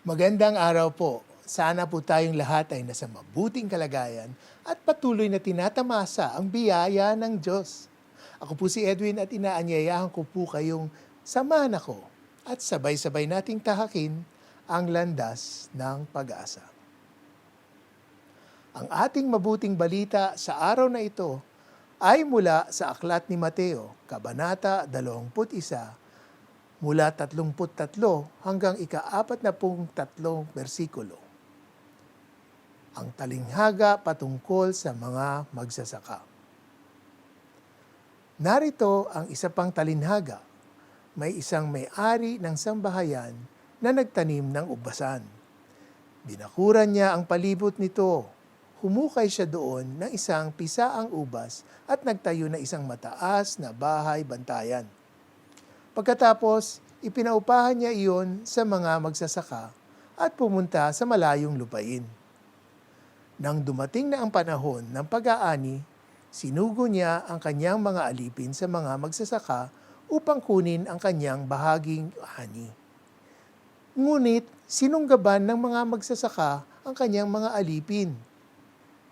Magandang araw po. Sana po tayong lahat ay nasa mabuting kalagayan at patuloy na tinatamasa ang biyaya ng Diyos. Ako po si Edwin at inaanyayahan ko po kayong samahan ako at sabay-sabay nating tahakin ang landas ng pag-asa. Ang ating mabuting balita sa araw na ito ay mula sa Aklat ni Mateo, Kabanata 21, mula 33 hanggang ika-apat na pong tatlong versikulo. Ang talinghaga patungkol sa mga magsasaka. Narito ang isa pang talinhaga. May isang may-ari ng sambahayan na nagtanim ng ubasan. Binakuran niya ang palibot nito. Humukay siya doon ng isang pisaang ubas at nagtayo na isang mataas na bahay bantayan. Pagkatapos, ipinaupahan niya iyon sa mga magsasaka at pumunta sa malayong lupain. Nang dumating na ang panahon ng pag-aani, sinugo niya ang kanyang mga alipin sa mga magsasaka upang kunin ang kanyang bahaging ani. Ngunit sinunggaban ng mga magsasaka ang kanyang mga alipin.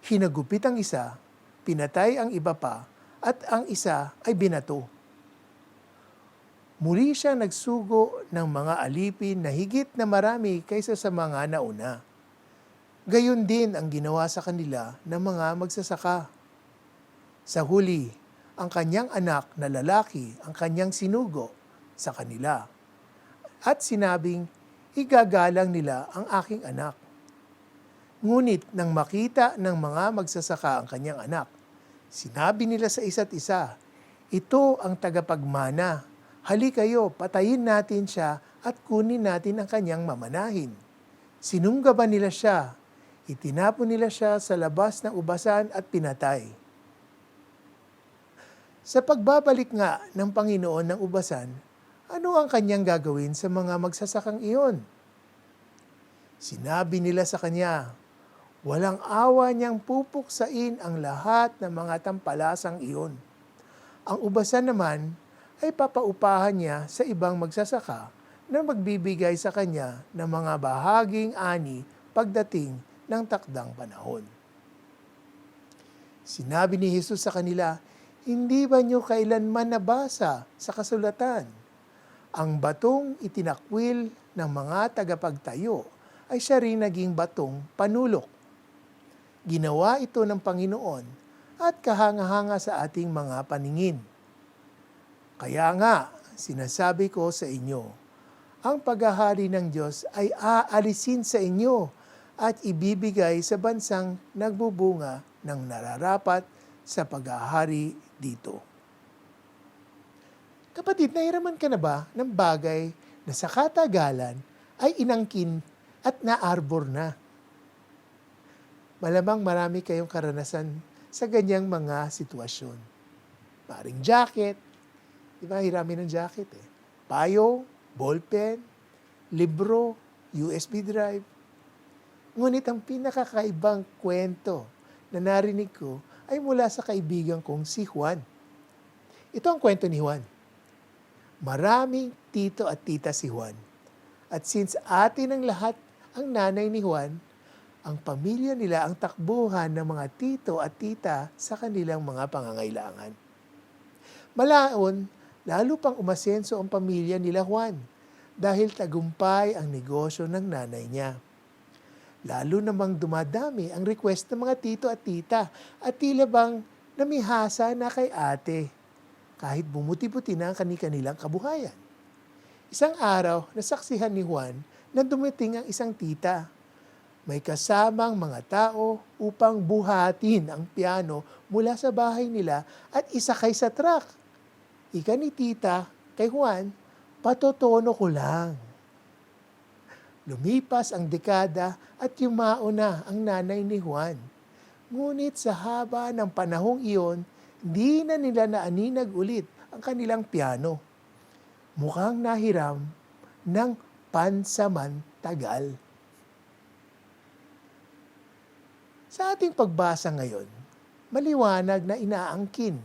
Hinagupit ang isa, pinatay ang iba pa, at ang isa ay binato. Muli siya nagsugo ng mga alipin na higit na marami kaysa sa mga nauna. Gayon din ang ginawa sa kanila ng mga magsasaka. Sa huli, ang kanyang anak na lalaki ang kanyang sinugo sa kanila. At sinabing, igagalang nila ang aking anak. Ngunit nang makita ng mga magsasaka ang kanyang anak, sinabi nila sa isa't isa, ito ang tagapagmana. Hali kayo, patayin natin siya at kunin natin ang kanyang mamanahin. Sinunggaban nila siya, itinapon nila siya sa labas ng ubasan at pinatay. Sa pagbabalik nga ng Panginoon ng ubasan, ano ang kanyang gagawin sa mga magsasakang iyon? Sinabi nila sa kanya, walang awa niyang pupuksain ang lahat ng mga tampalasang iyon. Ang ubasan naman ay papaupahan niya sa ibang magsasaka na magbibigay sa kanya ng mga bahaging ani pagdating ng takdang panahon. Sinabi ni Jesus sa kanila, Hindi ba niyo kailanman nabasa sa kasulatan? Ang batong itinakwil ng mga tagapagtayo ay siya rin naging batong panulok. Ginawa ito ng Panginoon at kahanga-hanga sa ating mga paningin. Kaya nga, sinasabi ko sa inyo, ang paghahari ng Diyos ay aalisin sa inyo at ibibigay sa bansang nagbubunga ng nararapat sa paghahari dito. Kapatid, nahiraman ka na ba ng bagay na sa katagalan ay inangkin at naarbor na? Malamang marami kayong karanasan sa ganyang mga sitwasyon. Paring jacket, di ba ng jacket eh. Payo, ballpen, libro, USB drive. Ngunit ang pinakakaibang kwento na narinig ko ay mula sa kaibigan kong si Juan. Ito ang kwento ni Juan. Maraming tito at tita si Juan. At since atin ang lahat ang nanay ni Juan, ang pamilya nila ang takbuhan ng mga tito at tita sa kanilang mga pangangailangan. Malaon, lalo pang umasenso ang pamilya nila Juan dahil tagumpay ang negosyo ng nanay niya. Lalo namang dumadami ang request ng mga tito at tita at tila bang namihasa na kay ate kahit bumuti-buti na ang kanilang kabuhayan. Isang araw, nasaksihan ni Juan na dumating ang isang tita. May kasamang mga tao upang buhatin ang piano mula sa bahay nila at isakay sa truck. Ika ni tita kay Juan, patotono ko lang. Lumipas ang dekada at yumao na ang nanay ni Juan. Ngunit sa haba ng panahong iyon, di na nila naaninag ulit ang kanilang piano. Mukhang nahiram ng pansamantagal. Sa ating pagbasa ngayon, maliwanag na inaangkin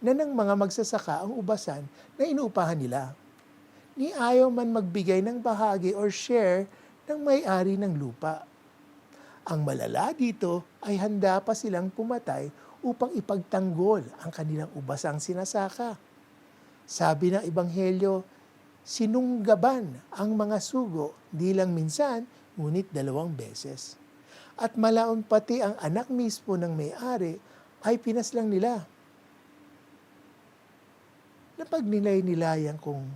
na ng mga magsasaka ang ubasan na inuupahan nila. Ni ayaw man magbigay ng bahagi or share ng may-ari ng lupa. Ang malala dito ay handa pa silang pumatay upang ipagtanggol ang kanilang ubasang sinasaka. Sabi ng Ebanghelyo, sinunggaban ang mga sugo di lang minsan, ngunit dalawang beses. At malaon pati ang anak mismo ng may-ari ay pinaslang nila. Napagnilay-nilayan kung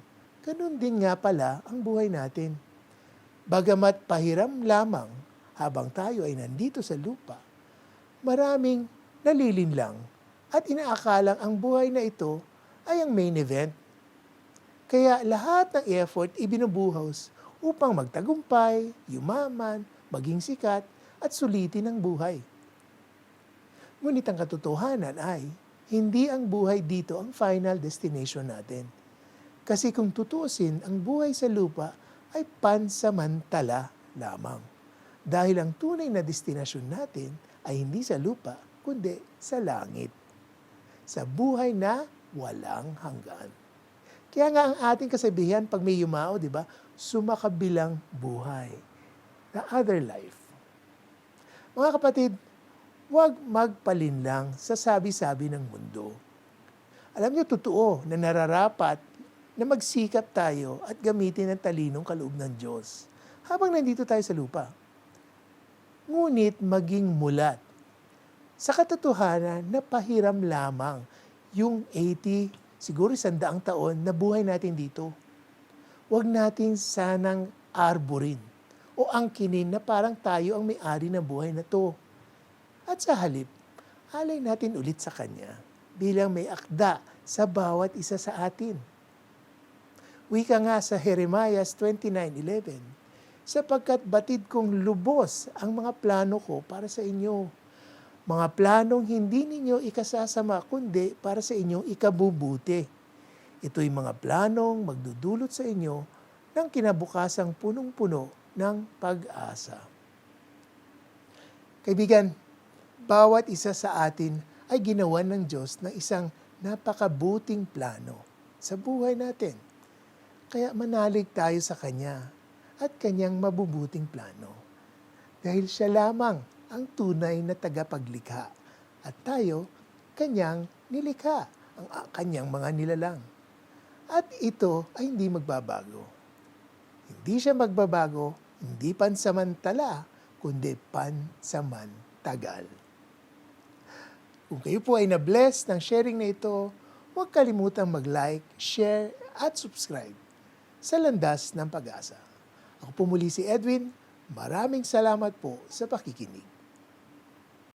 ganun din nga pala ang buhay natin. Bagamat pahiram lamang habang tayo ay nandito sa lupa, maraming nalilinlang at inaakalang ang buhay na ito ay ang main event. Kaya lahat ng effort ibinubuhos upang magtagumpay, yumaman, maging sikat at sulitin ang buhay. Ngunit ang katotohanan ay, hindi ang buhay dito ang final destination natin. Kasi kung tutusin, ang buhay sa lupa ay pansamantala lamang. Dahil ang tunay na destinasyon natin ay hindi sa lupa, kundi sa langit. Sa buhay na walang hanggan. Kaya nga ang ating kasabihan pag may yumao, di ba? Sumakabilang buhay. The other life. Mga kapatid, huwag magpalinlang sa sabi-sabi ng mundo. Alam niyo, totoo na nararapat na magsikap tayo at gamitin ang talinong kaloob ng Diyos habang nandito tayo sa lupa. Ngunit maging mulat sa katotohanan na pahiram lamang yung 80, siguro sandaang taon na buhay natin dito. Huwag natin sanang arborin o angkinin na parang tayo ang may-ari ng buhay na to. At sa halip, alay natin ulit sa Kanya bilang may akda sa bawat isa sa atin. Wika nga sa Jeremiah 29.11, sapagkat batid kong lubos ang mga plano ko para sa inyo. Mga planong hindi ninyo ikasasama kundi para sa inyong ikabubuti. Ito'y mga planong magdudulot sa inyo ng kinabukasang punong-puno ng pag-asa. Kaibigan, bawat isa sa atin ay ginawan ng Diyos ng isang napakabuting plano sa buhay natin. Kaya manalig tayo sa Kanya at Kanyang mabubuting plano. Dahil siya lamang ang tunay na tagapaglikha at tayo Kanyang nilikha, ang Kanyang mga nilalang. At ito ay hindi magbabago. Hindi siya magbabago, hindi pansamantala, kundi pansamantagal. Kung kayo po ay na-bless ng sharing na ito, huwag kalimutang mag-like, share, at subscribe sa Landas ng Pag-asa. Ako po muli si Edwin. Maraming salamat po sa pakikinig.